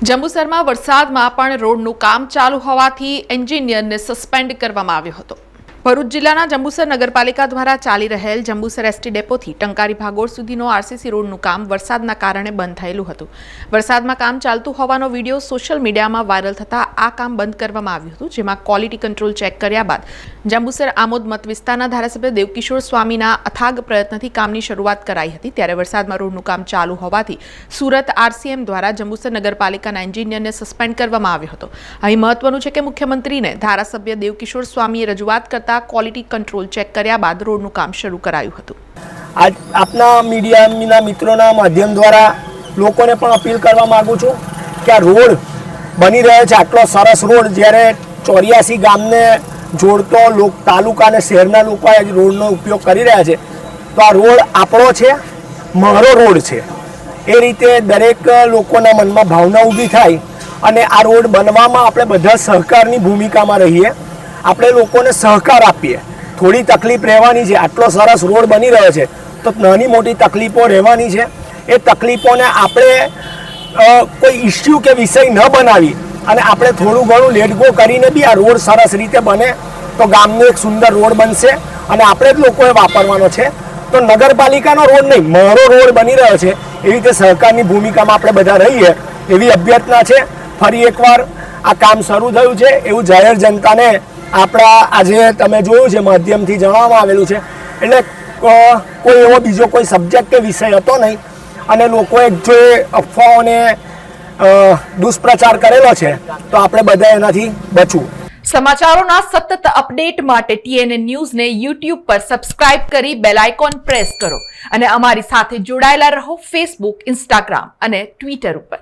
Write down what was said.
જંબુસરમાં વરસાદમાં પણ રોડનું કામ ચાલુ હોવાથી એન્જિનિયરને સસ્પેન્ડ કરવામાં આવ્યો હતો. ભરૂચ જિલ્લાના જંબુસર નગરપાલિકા દ્વારા ચાલી રહેલ જંબુસર એસટી ડેપોથી ટંકારી ભાગોળ સુધીનો આરસીસી રોડનું કામ વરસાદના કારણે બંધ થયેલું હતું. વરસાદમાં કામ ચાલતું હોવાનો વીડિયો સોશિયલ મીડિયામાં વાયરલ થતાં આ કામ બંધ કરવામાં આવ્યું હતું, જેમાં ક્વોલિટી કંટ્રોલ ચેક કર્યા બાદ જંબુસર આમોદ મત વિસ્તારના ધારાસભ્ય દેવકિશોર સ્વામીના અથાગ પ્રયત્નથી કામની શરૂઆત કરાઈ હતી. ત્યારે વરસાદમાં રોડનું કામ ચાલુ હોવાથી સુરત આરસીએમ દ્વારા જંબુસર નગરપાલિકાના એન્જિનિયરને સસ્પેન્ડ કરવામાં આવ્યો હતો. અહીં મહત્વનું છે કે મુખ્યમંત્રીને ધારાસભ્ય દેવકિશોર સ્વામીએ રજૂઆત કરતા ક્વોલિટી કંટ્રોલ ચેક કર્યા બાદ રોડનું કામ શરૂ કરાયું હતું. આજ આપના મીડિયાના મિત્રોના માધ્યમ દ્વારા લોકોને પણ અપીલ કરવા માગું છું કે આ રોડ બની રહ્યો છે. આટલો સરસ રોડ જ્યારે ચોર્યાસી ગામને જોડતો લોક, તાલુકા અને શહેરના લોકો આ રોડનો ઉપયોગ કરી રહ્યા છે, તો આ રોડ આપણો છે, મારો રોડ છે. એ રીતે દરેક લોકોના મનમાં ભાવના ઊભી થાય અને આ રોડ બનવામાં આપણે બધા સહકારની ભૂમિકામાં રહીએ. આપણે લોકોને સહકાર આપીએ. થોડી તકલીફ રહેવાની છે. આટલો સરસ રોડ બની રહ્યો છે. તો નાની મોટી તકલીફો રહેવાની છે. એ તકલીફોને આપણે કોઈ ઇસ્યુ કે વિષય ન બનાવી અને આપણે થોડું ઘણું લેટગો કરીને બી આ રોડ સરસ રીતે બને તો ગામનો એક સુંદર રોડ બનશે અને આપણે જ લોકોએ વાપરવાનો છે. તો નગરપાલિકાનો રોડ નહીં, મારો રોડ બની રહ્યો છે. એવી રીતે સહકારની ભૂમિકામાં આપણે બધા રહીએ એવી અભ્યર્થના છે. ફરી એકવાર આ કામ શરૂ થયું છે. એવું જાહેર જનતાને આપણા આજે તમે જોયું છે, માધ્યમથી જણાવવામાં આવેલું છે. એટલે કોઈ એવો બીજો કોઈ સબ્જેક્ટ કે વિષય હતો નહીં. અને લોકોએ જો એ અફવાઓને દુષ્પ્રચાર કરેલો છે, તો આપણે બધા એનાથી બચવું. સમાચારોના સતત અપડેટ માટે ટીએનએ ન્યૂઝને યુટ્યુબ પર સબસ્ક્રાઇબ કરી બેલ આઇકોન પ્રેસ કરો. અને અમારી સાથે જોડાયેલા રહો ફેસબુક ઇન્સ્ટાગ્રામ અને ટ્વિટર ઉપર.